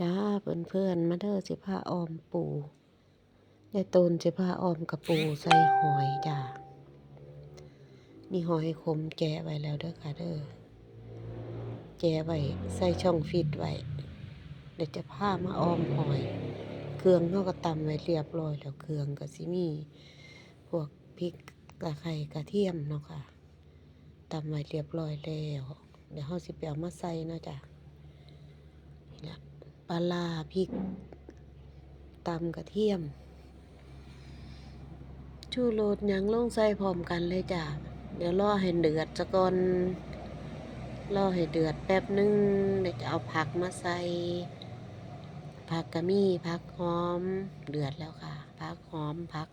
จ้าเพื่อนเพื่อนมาเด้อสิพาออมปูยายตูนสิพาออมกับปูใส่หอยจ้ามีหอยขมแกะไว้แล้วเด้อค่ะเด้อแกะไว้ใส่ช่องฟิตไว้เดี๋ยวจะพามาออมหอย เครื่องเขาก็ตำไว้เรียบร้อยแล้วเครื่องก็สิมีพวกพริกตะไคร้กระเทียมเนาะค่ะตำไว้เรียบร้อยแล้ว เดี๋ยวเราสิไปเอามาใส่เนาะจ้ะ ปลาพริกตำกระเทียม ชูโรดยังลงใส่พร้อมกันเลยจ้ะ เดี๋ยวรอให้เดือดซะก่อนรอให้เดือดแป๊บนึงเดี๋ยวจะเอาผักมาใส่ ผักกะมี่ผักหอม เดือดแล้วค่ะ ผักหอมผัก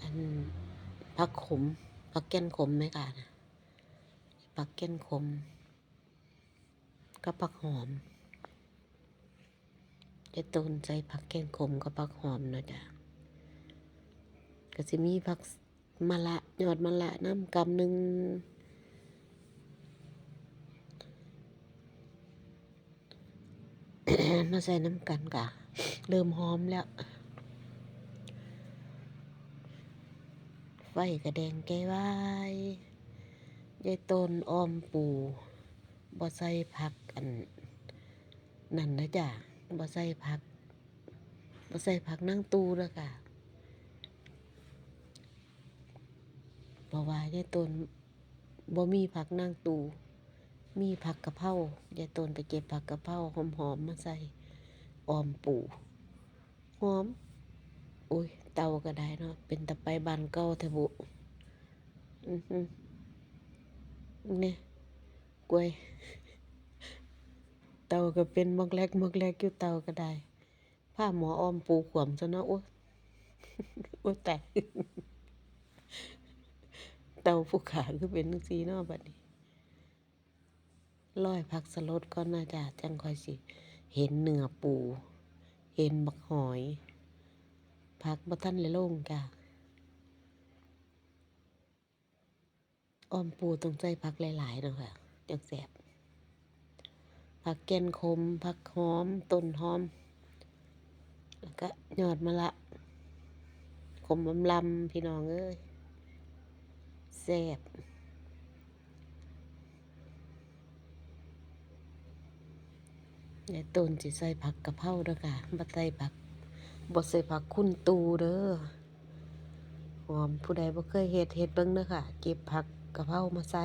อันผักขมผักแก้นขมไหมคะนะผักแก้นขมกับผักหอม จต้นใส่ผักแก้นขมกับผักหอมเนาะจ้ะก็จะมีผักมะละยอดมะละน้ำกำหนึ่งมาใส่น้ำกันกะเริ่มหอมแล้ว ไฟกระแดงแก้วายยายต้นอ้อมปูบ่ใส่ผักอัน นั่นนะจ้ะ บ่ใส่ผักบ่ใส่ผักนั่งตูแล้วค่ะเพราะว่ายายต้นบ่มีผักนั่งตู มีผักกะเพรายายต้นไปเก็บผักกะเพราหอมๆมาใส่ออมปูหอมอุ้ยเตาก็ได้เนาะเป็นตะไปบานเก่าเถอะบุอือหือเนี่ยกล้วย เตาก็เป็นมกแรกมกแรกอยู่เตาก็ได้ผ้าหมออ้อมปูขวมซะเนาะโอ้โอ้แต่เตาผู้ขาคือเป็นจังซี่เนาะบัดนี้ร้อยผักสลดก่อนนะจ้ะจังคอยสิ เห็นเนื้อปู เห็นบักหอยผักบ่ทันเลยลงจ้ะอ้อมปูต้องใส่ผักหลายๆเนาะค่ะจังแซ่บ ผักแกนขม ผักหอม ต้นหอม แล้วก็ยอดมะละขมลำลำพี่น้องเอ้ยแซ่บยายต้นสิใส่ผักกะเพราเด้อค่ะบ่ใส่ผักบ่ใส่ผักคุณตูเด้อหอมผู้ใดบ่เคยเฮ็ดเฮ็ดเบิ่งเด้อค่ะ เก็บผักกะเพรามาใส่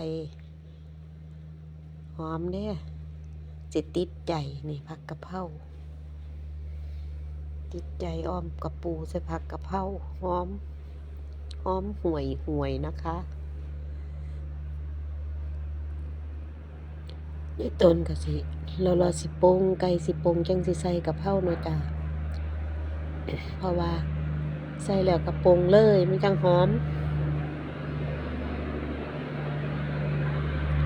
หอมเด้ สิติดใจนี่ผักกะเพราติดใจอ้อมกระปูใส่ผักกะเพราหอมหอมห่วยห่วยนะคะนี่ต้นก็สิเราเราสิปงไก่สิปงจังสิใส่กะเพราเนาะจ้ะเพราะว่าใส่แล้วกระปงเลยมันจังหอม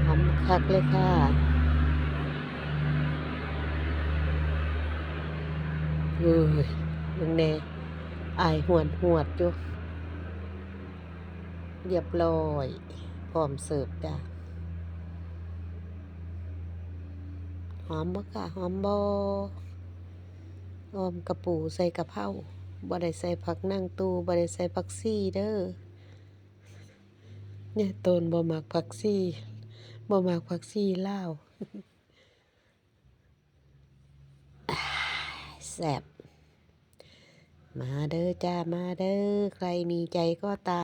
หอมคักเลยค่ะ เฮ้ยมึงแน่อายหวนหวดอยู่เรียบร้อย พร้อมเสิร์ฟจ้ะหอมบ่ค่ะหอมบ่หอมกระปูใส่กระเพราบ่ได้ใส่ผักนั่งตูบ่ได้ใส่ผักซี่เด้อเนี่ยต้นบ่มักผักซี่บ่มักผักซี่ลาว แซบมาเด้อจ้ามาเด้อใครมีใจก็ตาม